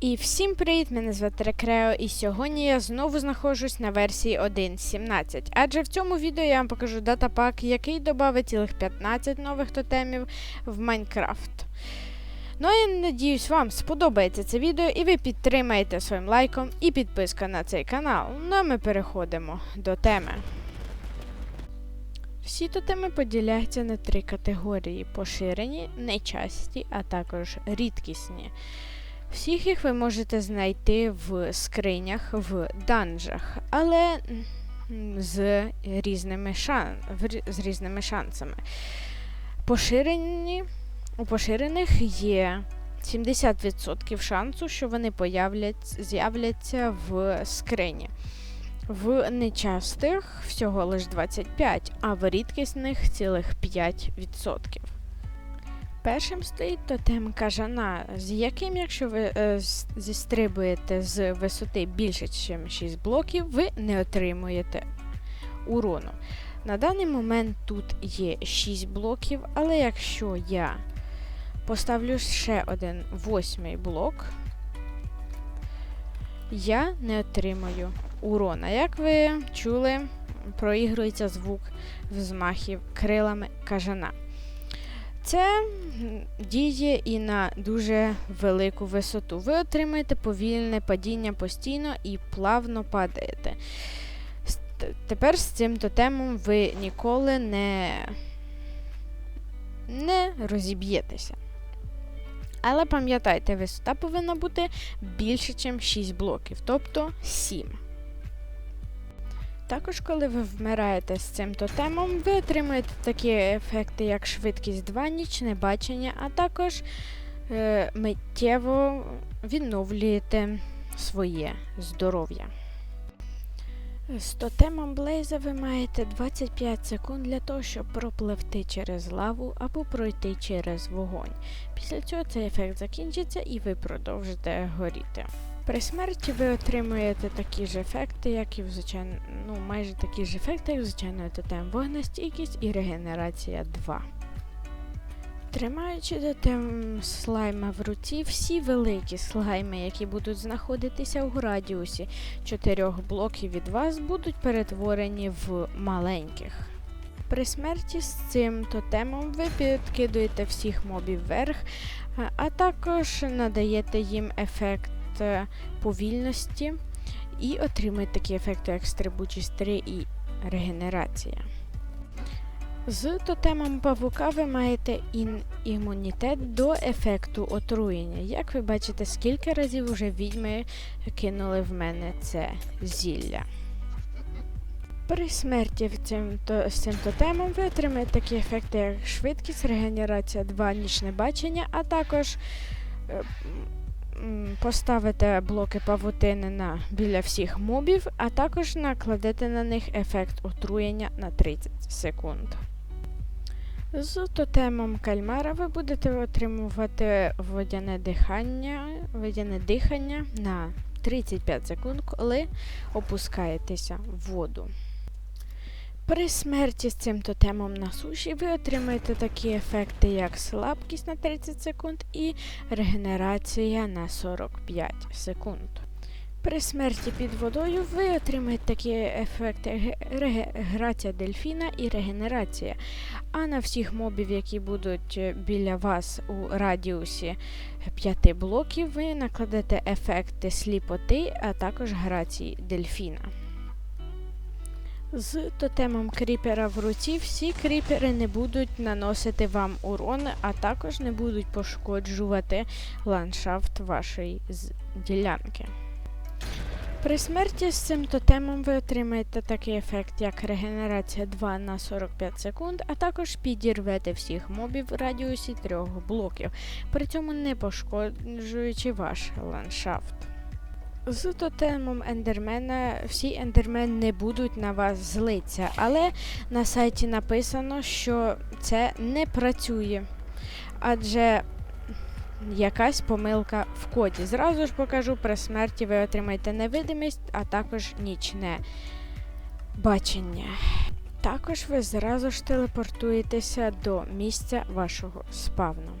І всім привіт! Мене звати Рекрео, і сьогодні я знову знаходжусь на версії 1.17. Адже в цьому відео я вам покажу датапак, який додав цілих 15 нових тотемів в Майнкрафт. Ну а я надіюсь, вам сподобається це відео і ви підтримаєте своїм лайком і підпискою на цей канал. Ну а ми переходимо до теми. Всі тотеми поділяються на три категорії: поширені, нечасті, а також рідкісні. Всіх їх ви можете знайти в скринях, в данжах, але з різними, шан... з різними шансами. Поширені, у поширених є 70% шансу, що вони появляться, з'являться в скрині. В нечастих всього лише 25%, а в рідкісних цілих 5%. Першим стоїть тотем кажана, з яким, якщо ви е, зістрибуєте з висоти більше, ніж 6 блоків, ви не отримуєте урону. На даний момент тут є 6 блоків, але якщо я поставлю ще один восьмий блок, я не отримаю урона. Як ви чули, проігрується звук взмахів крилами кажана. Це діє і на дуже велику висоту. Ви отримаєте повільне падіння постійно і плавно падаєте. Тепер з цим тотемом ви ніколи не, не розіб'єтеся. Але пам'ятайте, висота повинна бути більше, ніж 6 блоків, тобто 7. Також, коли ви вмираєте з цим тотемом, ви отримуєте такі ефекти, як швидкість 2, нічне бачення, а також е, миттєво відновлюєте своє здоров'я. З тотемом Блейза ви маєте 25 секунд для того, щоб пропливти через лаву або пройти через вогонь. Після цього цей ефект закінчиться і ви продовжите горіти. При смерті ви отримуєте такі ж ефекти, як і в звичайно, ну майже такі ж ефекти, як звичайно тотем вогнестійкість і регенерація 2. Тримаючи тотем слайма в руці, всі великі слайми, які будуть знаходитися у радіусі 4 блоків від вас, будуть перетворені в маленьких. При смерті з цим тотемом ви підкидуєте всіх мобів вверх, а також надаєте їм ефект е, повільності і отримуєте такі ефекти, як стрибучість 3 і регенерація. З тотемом павука ви маєте ін- імунітет до ефекту отруєння. Як ви бачите, скільки разів вже відьми кинули в мене це зілля. При смерті цим, то, з цим тотемом ви отримаєте такі ефекти, як швидкість, регенерація 2, нічне бачення, а також е, поставите блоки павутини на, біля всіх мобів, а також накладете на них ефект отруєння на 30 секунд. З тотемом кальмара ви будете отримувати водяне дихання, водяне дихання на 35 секунд, коли опускаєтеся в воду. При смерті з цим тотемом на суші ви отримаєте такі ефекти, як слабкість на 30 секунд і регенерація на 45 секунд. При смерті під водою ви отримаєте такі ефекти ге- регенерація дельфіна і регенерація. А на всіх мобів, які будуть е, біля вас у радіусі 5 блоків, ви накладете ефекти сліпоти, а також грації дельфіна. З тотемом кріпера в руці всі кріпери не будуть наносити вам урон, а також не будуть пошкоджувати ландшафт вашої ділянки. При смерті з цим тотемом ви отримаєте такий ефект, як регенерація 2 на 45 секунд, а також підірвете всіх мобів в радіусі 3 блоків, при цьому не пошкоджуючи ваш ландшафт. З тотемом ендермена всі ендермени не будуть на вас злитися, але на сайті написано, що це не працює. Адже якась помилка в коді. Зразу ж покажу, при смерті ви отримаєте невидимість, а також нічне бачення. Також ви зразу ж телепортуєтеся до місця вашого спавну.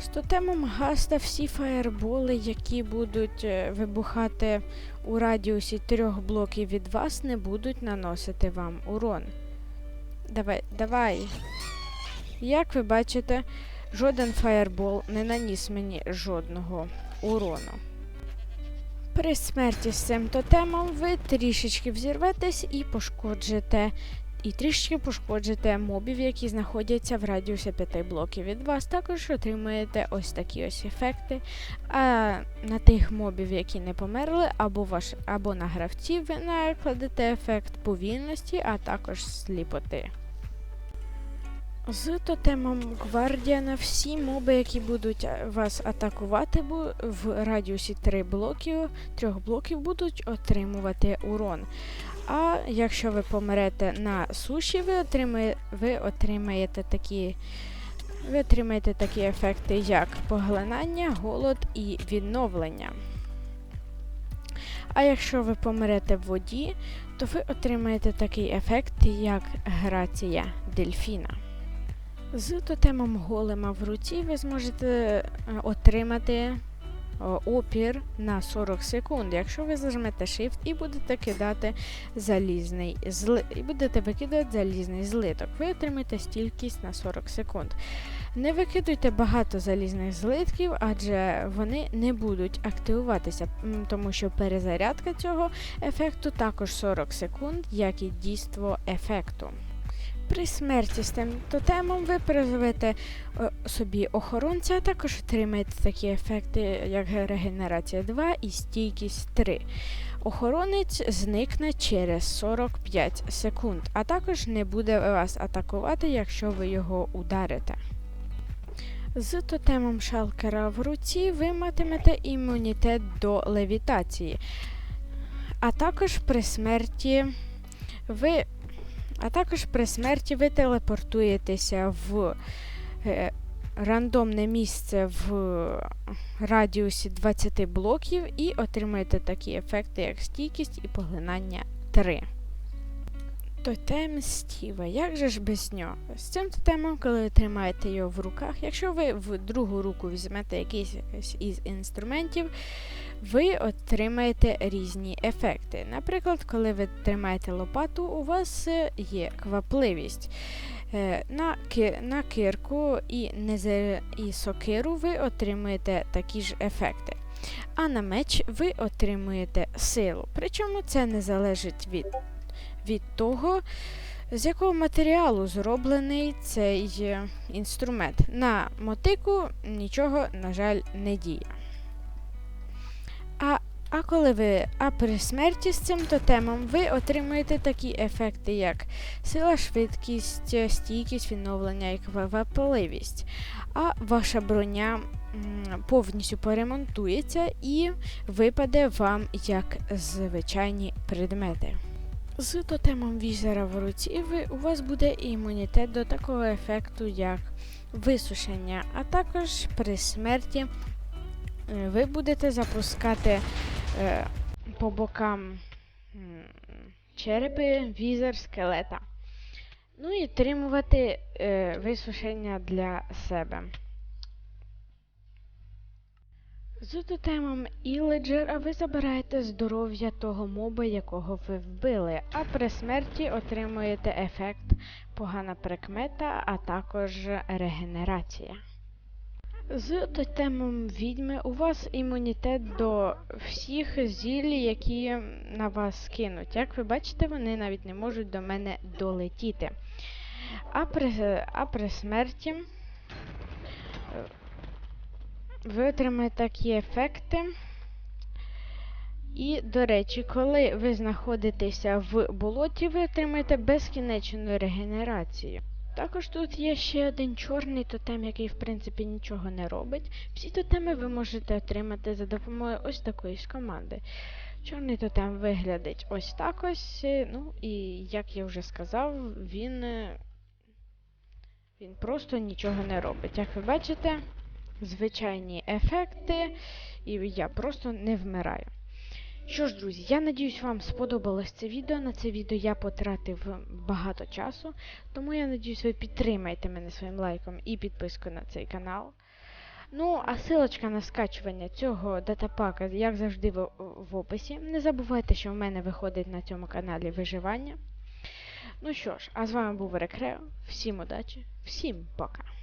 З тотемом гаста всі фаєрболи, які будуть е, вибухати у радіусі трьох блоків від вас, не будуть наносити вам урон. Давай, давай. Як ви бачите, жоден фаєрбол не наніс мені жодного урону. При смерті з цим тотемом ви трішечки взірветесь і пошкоджите і трішки пошкоджите мобів, які знаходяться в радіусі 5 блоків від вас. Також отримуєте ось такі ось ефекти. А на тих мобів, які не померли, або ваш, або на гравців ви накладете ефект повільності, а також сліпоти. З тотемом Гвардіана всі моби, які будуть е, вас атакувати в радіусі 3 блоків, 3 блоків, будуть отримувати урон. А якщо ви помрете на суші, ви, отримає, ви отримаєте такі. Ви отримаєте такі ефекти, як поглинання, голод і відновлення. А якщо ви помрете в воді, то ви отримаєте такий ефект, як грація дельфіна. З тотемом голема в руці ви зможете е, отримати опір на 40 секунд, якщо ви зажмете Shift і будете кидати залізний зли... і будете викидати залізний злиток. Ви отримаєте стількість на 40 секунд. Не викидуйте багато залізних злитків, адже вони не будуть активуватися, тому що перезарядка цього ефекту також 40 секунд, як і дійство ефекту. При смерті з тим тотемом ви призовете собі охоронця, а також отримаєте такі ефекти, як регенерація 2 і стійкість 3. Охоронець зникне через 45 секунд, а також не буде вас атакувати, якщо ви його ударите. З тотемом шалкера в руці ви матимете імунітет до левітації. А також при смерті ви а також при смерті ви телепортуєтеся в е, рандомне місце в радіусі 20 блоків і отримаєте такі ефекти, як стійкість і поглинання 3. Тотем Стіва. Як же ж без нього? З цим тотемом, коли ви тримаєте його в руках, якщо ви в другу руку візьмете якийсь із інструментів, ви отримаєте різні ефекти. Наприклад, коли ви тримаєте лопату, у вас е, є квапливість. Е, На, на кирку і, незер... і сокиру ви отримуєте такі ж ефекти. А на меч ви отримуєте силу. Причому це не залежить від, від того, з якого матеріалу зроблений цей е, інструмент. На мотику нічого, на жаль, не діє. А, а коли ви а при смерті з цим тотемом ви отримуєте такі ефекти, як сила, швидкість, стійкість, відновлення і квапливість. А ваша броня м, повністю поремонтується і випаде вам як звичайні предмети. З тотемом візера в руці ви, у вас буде імунітет до такого ефекту, як висушення, а також при смерті е, ви будете запускати е, по бокам черепи візер скелета. Ну і отримувати е, висушення для себе. З тотемом Іледжера ви забираєте здоров'я того моба, якого ви вбили, а при смерті отримуєте ефект погана прикмета, а також регенерація. З тотемом відьми у вас імунітет до всіх зіль, які на вас кинуть. Як ви бачите, вони навіть не можуть до мене долетіти. А при, а при смерті е, ви отримаєте такі ефекти. І, до речі, коли ви знаходитеся в болоті, ви отримаєте безкінечну регенерацію. Також тут є ще один чорний тотем, який, в принципі, нічого не робить. Всі тотеми ви можете отримати за допомогою ось такої ж команди. Чорний тотем виглядить ось так ось. е, Ну і як я вже сказав, він, е, він просто нічого не робить. Як ви бачите, звичайні ефекти, і я просто не вмираю. Що ж, друзі, я надіюсь, вам сподобалось це відео. На це відео я потратив багато часу, тому я надіюсь, ви підтримаєте мене своїм лайком і підпискою на цей канал. Ну, а силочка на скачування цього датапака, як завжди, в, описі. Не забувайте, що в мене виходить на цьому каналі виживання. Ну що ж, а з вами був Рекрео. Всім удачі, всім пока.